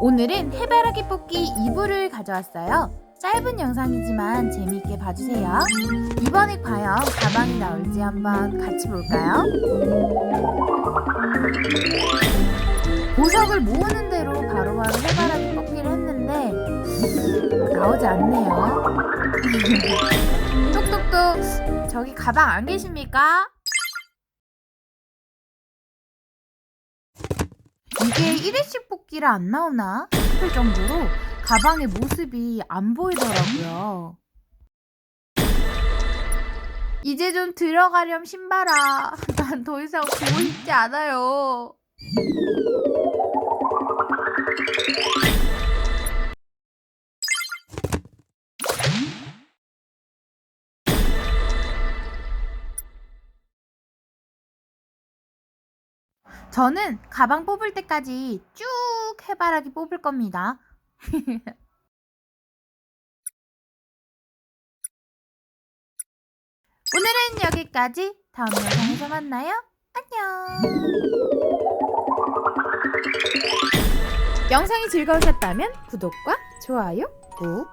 오늘은 해바라기 뽑기 2부를 가져왔어요. 짧은 영상이지만 재미있게 봐주세요. 이번에 과연 가방이 나올지 한번 같이 볼까요? 보석을 모으는 대로 바로바로 해바라기 뽑기를 했는데 나오지 않네요. 똑똑똑 저기 가방 안 계십니까? 이게 1회씩 뽑기라 안 나오나 싶을 정도로 가방의 모습이 안 보이더라고요. 이제 좀 들어가렴 신발아. 난 더 이상 보고 싶지 않아요. 저는 가방 뽑을 때까지 쭉 해바라기 뽑을 겁니다. 오늘은 여기까지. 다음 영상에서 만나요. 안녕. 영상이 즐거우셨다면 구독과 좋아요 꾹